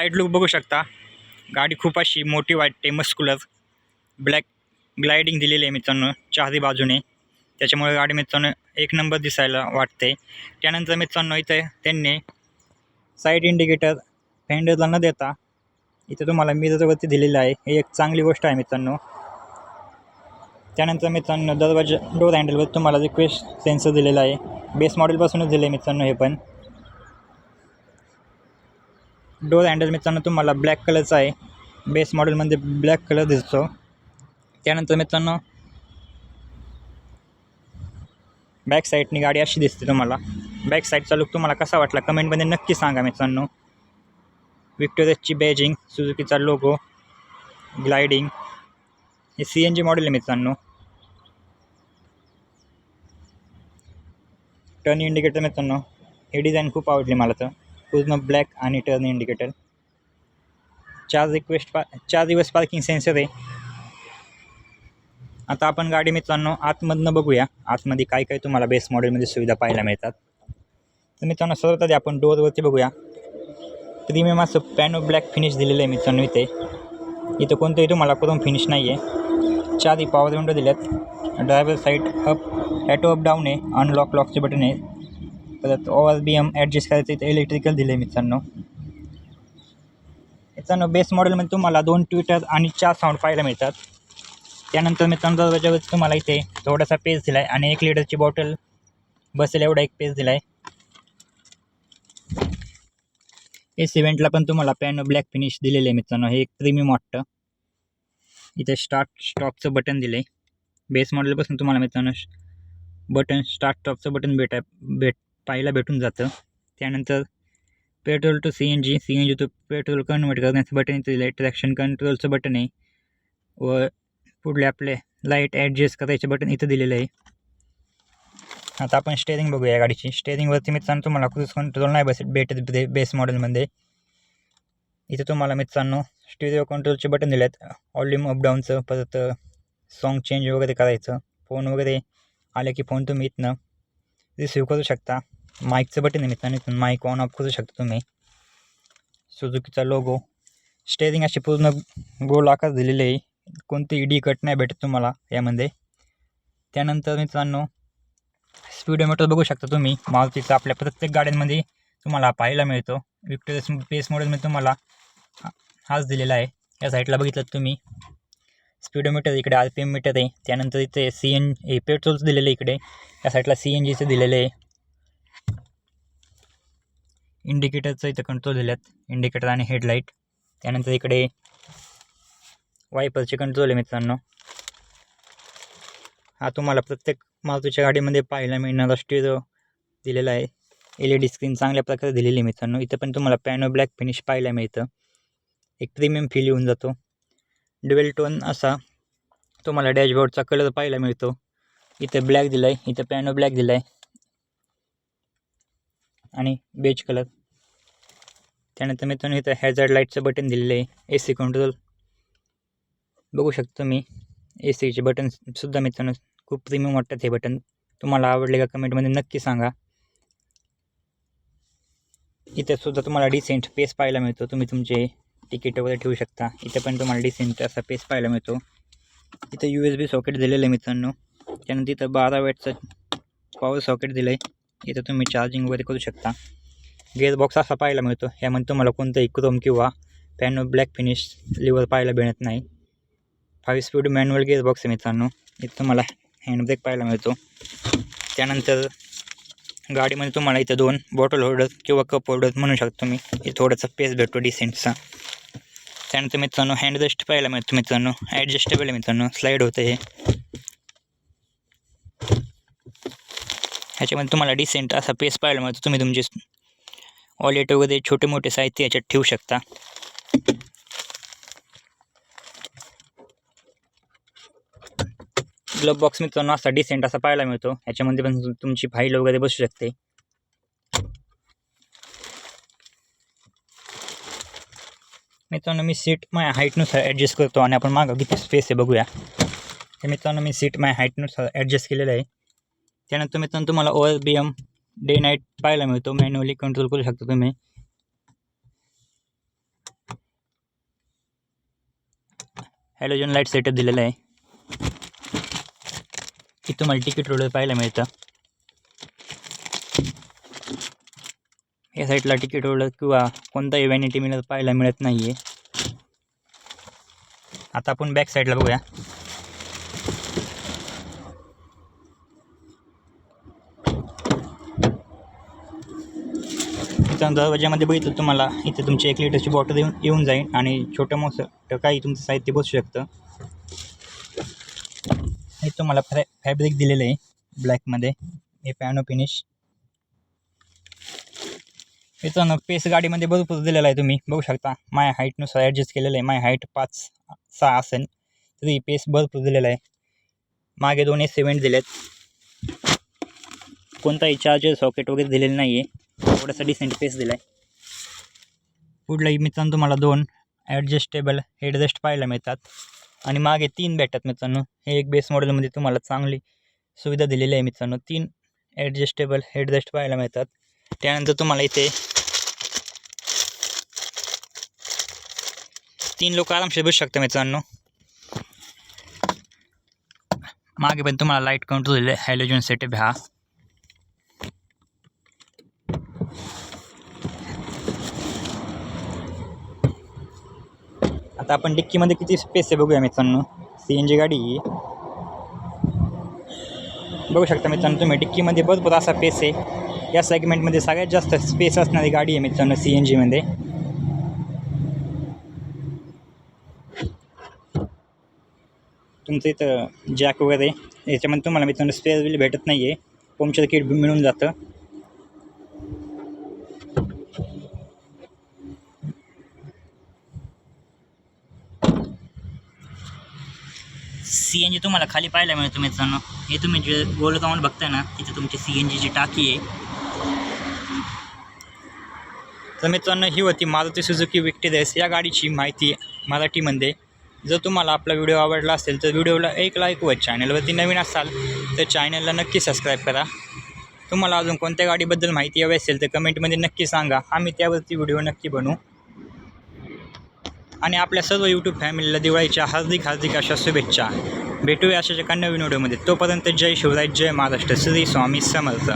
Side look बघू शकता. गाडी खूप अशी मोठी वाटते मस्कुलर ब्लॅक ग्लायडिंग दिलेली आहे मित्रांनो चारही बाजूने. त्याच्यामुळे गाडी मित्रांनो एक नंबर दिसायला वाटते. त्यानंतर मित्रांनो इथे त्यांनी साईड इंडिकेटर फेंडरला न देता इथे तुम्हाला मिररवरती दिलेलं आहे. ही एक चांगली गोष्ट आहे मित्रांनो. त्यानंतर मित्रांनो दरवाजा डोर हँडलवर तुम्हाला रिक्वेस्ट सेन्सर दिलेला आहे. बेस मॉडेलपासूनच दिलं आहे मित्रांनो हे पण. डोर हँडल मित्रांनो तुम्हाला ब्लॅक कलरचा आहे. बेस मॉडेलमध्ये ब्लॅक कलर दिसतो. त्यानंतर मित्रांनो बॅक साईडनी गाडी अशी दिसते तुम्हाला. बॅक साईडचा लुक तुम्हाला कसा वाटला? कमेंटमध्ये नक्की सांगा मित्रांनो. विक्टोरियाची बेजिंग सुझुकीचा लोगो ग्लायडिंग हे सी एन जी मॉडेल आहे मित्रांनो. टर्न इंडिकेटर मित्रांनो. हे डिझाईन खूप आवडली मला तर. पूर्ण ब्लॅक आणि टर्न इंडिकेटर चार रिक्वेस्ट पा चार दिवस पार्किंग सेन्सर आहे. आता आपण गाडी मित्रांनो आतमधनं बघूया. आतमध्ये काय काय तुम्हाला बेस मॉडेलमध्ये सुविधा पाहायला मिळतात. तर मित्रांनो सर्वात आधी आपण डोअरवरती बघूया. प्रीमियम असं पॅनो ब्लॅक फिनिश दिलेलं आहे मित्रांनो इथे. इथं कोणतंही तुम्हाला करून फिनिश नाही आहे चारही पॉवर विंडो दिल्यात. Driver side up auto up down आहे. अनलॉक लॉकचे बटन आहे. परत ओवर बी एम ॲडजस्ट करायचं इथं इलेक्ट्रिकल दिलं आहे मित्रांनो. मित्रांनो बेस मॉडेलमध्ये तुम्हाला दोन ट्विटर आणि चार साऊंड पाहायला मिळतात. त्यानंतर मित्रांनो दरवाजावरती तुम्हाला इथे थोडासा पेज दिला आहे आणि एक लिटरची बॉटल बसेल एवढा एक पेज दिला आहे एस इव्हेंटला पण तुम्हाला पॅनो ब्लॅक फिनिश दिलेलं आहे मित्रांनो हे एक प्रीमियम वाटतं. इथे स्टार्ट स्टॉपचं बटन दिलं आहे बेस मॉडेलपासून तुम्हाला मित्रांनो बटन स्टार्ट स्टॉपचं बटन भेटाय भेट पाहायला भेटून जातं. त्यानंतर petrol to C N G C N G to petrol convert करण्याचं बटन इथं दिलं आहे ट्रॅक्शन कंट्रोलचं बटन आहे. व पुढले आपले लाइट ॲडजस्ट करायचे बटन इथं दिलेलं आहे. आता आपण स्टेअरिंग बघूया गाडीची. स्टेअरिंगवरती मित्रांनो तुम्हाला क्रूज कंट्रोल नाही बसेल भेटत बे बेस मॉडेलमध्ये इथं तुम्हाला मित्रांनो स्टिरिओ कंट्रोलचे बटन दिले आहेत वॉल्यूम अपडाऊनचं परत सॉन्ग चेंज वगैरे करायचं. फोन वगैरे आले की फोन तुम्ही इथनं रिसिव्ह करू शकता. माईकचं बटन निमित्ताने माईक ऑन ऑफ करू शकता तुम्ही. सुजुकीचा लोगो स्टेअरिंग अशी पूर्ण गोल आकार दिलेले आहे. कोणती डी कट नाही भेटत तुम्हाला यामध्ये. त्यानंतर मित्रांनो स्पीडोमीटर बघू शकता तुम्ही. मारुतीचा आपल्या प्रत्येक गाड्यांमध्ये तुम्हाला पाहायला मिळतो. विक्टोरियस पेस मॉडेलमध्ये तुम्हाला हा- हाच दिलेला आहे. या साईडला बघितलं तुम्ही. स्पीडोमीटर इकडे आर पी एम मीटर आहे. त्यानंतर इथे सी एन ए पेट्रोलचं दिलेलं आहे इकडे. या साईडला सी एन जीचं दिलेलं आहे. इंडिकेटरचं इथं कंट्रोल दिल्यात इंडिकेटर आणि हेडलाईट त्यानंतर इकडे वायपरचे कंट्रोल आहे मित्रांनो. हा तुम्हाला प्रत्येक मारुतीच्या गाडीमध्ये पाहायला मिळणारा स्टिरो दिलेला आहे. एल ई डी स्क्रीन चांगल्या प्रकारे दिलेली आहे मित्रांनो. इथं पण तुम्हाला पॅनो ब्लॅक फिनिश पाहायला मिळतं. एक प्रीमियम फील येऊन जातो. ड्युएल टोन असा तुम्हाला डॅशबोर्डचा कलर पाहायला मिळतो. इथं ब्लॅक दिला आहे इथं पॅनो ब्लॅक दिला आहे आणि बेज कलर त्यानंतर मित्रांनो इथं हॅझर्ड लाईटचं बटन दिलेलं आहे. ए सी कंट्रोल बघू शकतो मी ए सीचे बटनसुद्धा मित्रांनो खूप प्रीमियम वाटतात हे बटन तुम्हाला आवडले का कमेंटमध्ये नक्की सांगा. इथे सुद्धा तुम्हाला डिसेंट पेस पाहायला मिळतो. तुम्ही तुमचे तिकीट वगैरे ठेवू शकता. इथे पण तुम्हाला डिसेंट असा पेस पाहायला मिळतो. इथं यू एस बी सॉकेट दिलेलं आहे मित्रांनो. त्यानंतर इथं बारा वेटचं पॉवर सॉकेट दिलं आहे इथं तुम्ही चार्जिंग वगैरे करू शकता. गेअर बॉक्स असा पाहायला मिळतो. यामध्ये तुम्हाला कोणतंही क्रोम किंवा पॅनो ब्लॅक फिनिश लिव्हर पाहायला मिळत नाही. Five speed manual gear box आहे मित्रांनो. इथं तुम्हाला हँडब्रेक पाहायला मिळतो. त्यानंतर गाडीमध्ये तुम्हाला इथं दोन बॉटल होल्डर किंवा कप होल्डर म्हणू शकतो तुम्ही. इथं थोडासा पेस भेटतो डिसेंटचा त्यानंतर मित्रांनो हँड रेस्ट पाहायला मिळतो मित्रांनो. ॲडजस्टेबल आहे मित्रांनो. स्लाईड होतं हे. ह्याच्यामध्ये तुम्हाला डिसेंट असा पेस पाहायला मिळतो. तुम्ही तुमचे वॉलेट वगैरे छोटे मोठे साहित्य याच्यात ठेवू शकता. ग्लब बॉक्स मित्रांनो असा डिसेंट असा पाहायला मिळतो. ह्याच्यामध्ये पण तुमची फाईल वगैरे बसू शकते. मित्रांनो मी सीट माझ्या हाईटनुसार ॲडजस्ट करतो आणि आपण मागं किती स्पेस आहे बघूया. तर मित्रांनो मी सीट माझ्या हाईटनुसार ॲडजस्ट केलेलं आहे. त्यानंतर मित्रांनो तुम्हाला over B M day night पाहायला मिळतो. मॅन्युअली कंट्रोल करू शकता तुम्ही. हॅलोजन लाइट सेटअप दिलेलं आहे. की तुम्हाला तिकीट रोड पाहायला मिळतं. या साईडला तिकीट रोड किंवा कोणताही व्हॅनिटी मिळत पाहायला मिळत नाही आहे आता आपण बॅक साईडला बघूया. दरवाज्यामध्ये बघितलं तुम्हाला इथे तुमची एक लिटरची बॉटल येऊन येऊन जाईल आणि छोटं मोठं काही तुमचं साहित्य बसू शकतं. हे तुम्हाला फ्रॅ फॅब्रिक दिलेलं आहे ब्लॅकमध्ये हे पॅनो फिनिश इथं ना पेस गाडीमध्ये भरपूर दिलेलं आहे तुम्ही बघू शकता. माय हाईटनुसार ॲडजस्ट केलेलं आहे. माय हाईट पाच सहा असेल तरी पेस भरपूर दिलेला आहे. मागे दोन दिले दिलेत. कोणताही चार्जर सॉकेट वगैरे दिलेलं नाही आहे थोडासा डिसेंट पेस दिला आहे पुढल्या मित्रांनो तुम्हाला दोन ॲडजस्टेबल हेडजस्ट पाहायला मिळतात. आणि मागे तीन भेटतात मित्रांनो. हे एक बेस मॉडेलमध्ये तुम्हाला चांगली सुविधा दिलेली आहे मित्रांनो. तीन ॲडजस्टेबल हेडजस्ट पाहायला मिळतात. त्यानंतर तुम्हाला इथे तीन लोक आरामशीर बसू शकता मित्रांनो. मागे पण तुम्हाला लाइट कंट्रोल दिले हॅलोजन सेटअप हा. आता आपण डिक्कीमध्ये किती स्पेस आहे बघूया मित्रांनो. सी एन जी गाडी. बघू शकता मित्रांनो तुम्ही डिक्कीमध्ये भरपूर असा स्पेस आहे. या सेगमेंटमध्ये सगळ्यात जास्त स्पेस असणारी गाडी आहे मित्रांनो सी एन जीमध्ये तुमचं इथं जॅक वगैरे याच्यामध्ये तुम्हाला मित्रांनो स्पेअर बिल भेटत नाही आहे पंक्चर किट मिळून जातं. सी एन जी तुम्हाला खाली पाहायला मिळतं मित्रांनो. हे तुम्ही जे गोल ग्राउंड बघताय ना तिथे तुमची सी एन जीची टाकी आहे. तर मित्रांनो ही होती मारुती सुझुकी विक्टेरियस या गाडीची माहिती मराठीमध्ये. जर तुम्हाला आपला व्हिडिओ आवडला असेल तर व्हिडिओला एक लाईक व चॅनलवरती नवीन असाल तर चॅनलला नक्की सबस्क्राईब करा. तुम्हाला अजून कोणत्या गाडीबद्दल माहिती हवी असेल तर कमेंटमध्ये नक्की सांगा. आम्ही त्यावरती व्हिडिओ नक्की बनवू. आणि आपल्या सर्व यूट्यूब फॅमिलीला दिवाळीच्या हार्दिक हार्दिक अशा शुभेच्छा. भेटूया अशाच्या एका नवीन व्हिडिओमध्ये. तोपर्यंत जय शिवराय जय महाराष्ट्र. श्री स्वामी समर्थ.